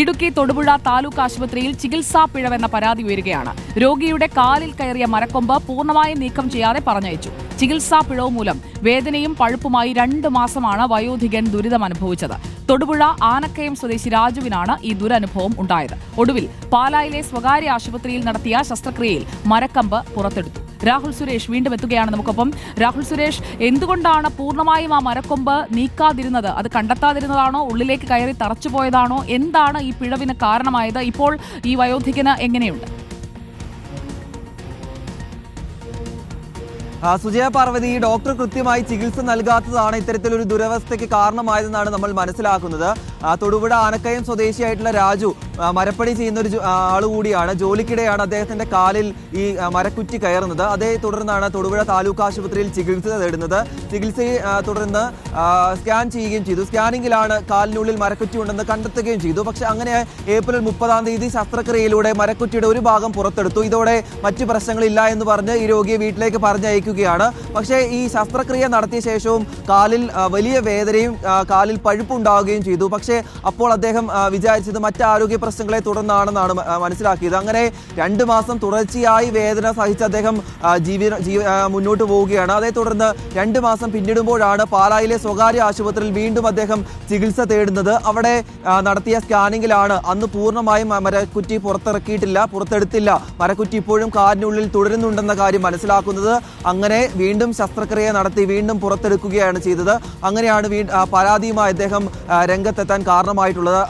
ഇടുക്കി തൊടുപുഴ താലൂക്ക് ആശുപത്രിയിൽ ചികിത്സാ പിഴവെന്ന പരാതി ഉയരുകയാണ്. രോഗിയുടെ കാലിൽ കയറിയ മരക്കൊമ്പ് പൂർണമായും നീക്കം ചെയ്യാതെ പറഞ്ഞയച്ചു. ചികിത്സാ പിഴവ് മൂലം വേദനയും പഴുപ്പുമായി രണ്ട് മാസമാണ് വയോധികൻ ദുരിതം അനുഭവിച്ചത്. തൊടുപുഴ ആനക്കയം സ്വദേശി രാജുവിനാണ് ഈ ദുരനുഭവം ഉണ്ടായത്. ഒടുവിൽ പാലായിലെ സ്വകാര്യ ആശുപത്രിയിൽ നടത്തിയ ശസ്ത്രക്രിയയിൽ മരക്കമ്പ് പുറത്തെടുത്തു. രാഹുൽ സുരേഷ് വീണ്ടും എത്തുകയാണ് നമുക്കൊപ്പം. രാഹുൽ സുരേഷ് എന്തുകൊണ്ടാണ് പൂർണമായും ആ മരക്കൊമ്പ് നീക്കാതിരുന്നത്? അത് കണ്ടെത്താതിരുന്നതാണോ? ഉള്ളിലേക്ക് കയറി തറച്ചു പോയതാണോ? എന്താണ് ഈ പിഴവിന് കാരണമായത്? ഇപ്പോൾ ഈ വയോധികന് എങ്ങനെയുണ്ട്? സുജയ പാർവതി ഡോക്ടർ കൃത്യമായി ചികിത്സ നൽകാത്തതാണ് ഇത്തരത്തിലൊരു ദുരവസ്ഥയ്ക്ക് കാരണമായതെന്നാണ് നമ്മൾ മനസ്സിലാക്കുന്നത്. തൊടുപുഴ ആനക്കയം സ്വദേശിയായിട്ടുള്ള രാജു മരപ്പണി ചെയ്യുന്ന ഒരു ആൾ കൂടിയാണ് ജോലിക്കിടെയാണ് അദ്ദേഹത്തിന്റെ കാലിൽ ഈ മരക്കുറ്റി കയറുന്നത്. അതേ തുടർന്നാണ് തൊടുപുഴ താലൂക്ക് ആശുപത്രിയിൽ ചികിത്സ തേടുന്നത്. ചികിത്സയെ തുടർന്ന് സ്കാൻ ചെയ്യുകയും ചെയ്തു. സ്കാനിങ്ങിലാണ് കാലിനുള്ളിൽ മരക്കുറ്റി ഉണ്ടെന്ന് കണ്ടെത്തുകയും ചെയ്തു. പക്ഷേ അങ്ങനെ ഏപ്രിൽ മുപ്പതാം തീയതി ശസ്ത്രക്രിയയിലൂടെ മരക്കുറ്റിയുടെ ഒരു ഭാഗം പുറത്തെടുത്തു. ഇതോടെ മറ്റ് പ്രശ്നങ്ങളില്ല എന്ന് പറഞ്ഞ് ഈ രോഗിയെ വീട്ടിലേക്ക് പറഞ്ഞയക്കുകയാണ്. പക്ഷേ ഈ ശസ്ത്രക്രിയ നടത്തിയ ശേഷവും കാലിൽ വലിയ വേദനയും കാലിൽ പഴുപ്പുണ്ടാവുകയും ചെയ്തു. പക്ഷേ അപ്പോൾ അദ്ദേഹം വിചാരിച്ചത് മറ്റ് ആരോഗ്യ പ്രശ്നങ്ങളെ തുടർന്നാണെന്നാണ് മനസ്സിലാക്കിയത്. അങ്ങനെ രണ്ട് മാസം തുടർച്ചയായി വേദന സഹിച്ച് അദ്ദേഹം ജീവി മുന്നോട്ട് പോവുകയാണ്. അതേ തുടർന്ന് രണ്ട് മാസം പിന്നിടുമ്പോഴാണ് പാലായിലെ സ്വകാര്യ ആശുപത്രിയിൽ വീണ്ടും അദ്ദേഹം ചികിത്സ തേടുന്നത്. അവിടെ നടത്തിയ സ്കാനിങ്ങിലാണ് അന്ന് പൂർണമായും മരക്കുറ്റി പുറത്തിറക്കിയിട്ടില്ല പുറത്തെടുത്തില്ല. മരക്കുറ്റി ഇപ്പോഴും കാറിനുള്ളിൽ തുടരുന്നുണ്ടെന്ന കാര്യം മനസ്സിലാക്കുന്നത്. അങ്ങനെ വീണ്ടും ശസ്ത്രക്രിയ നടത്തി വീണ്ടും പുറത്തെടുക്കുകയാണ് ചെയ്തത്. അങ്ങനെയാണ് പരാതിയുമായി അദ്ദേഹം രംഗത്തെത്താൻ കാരണമായിട്ടുള്ളത്.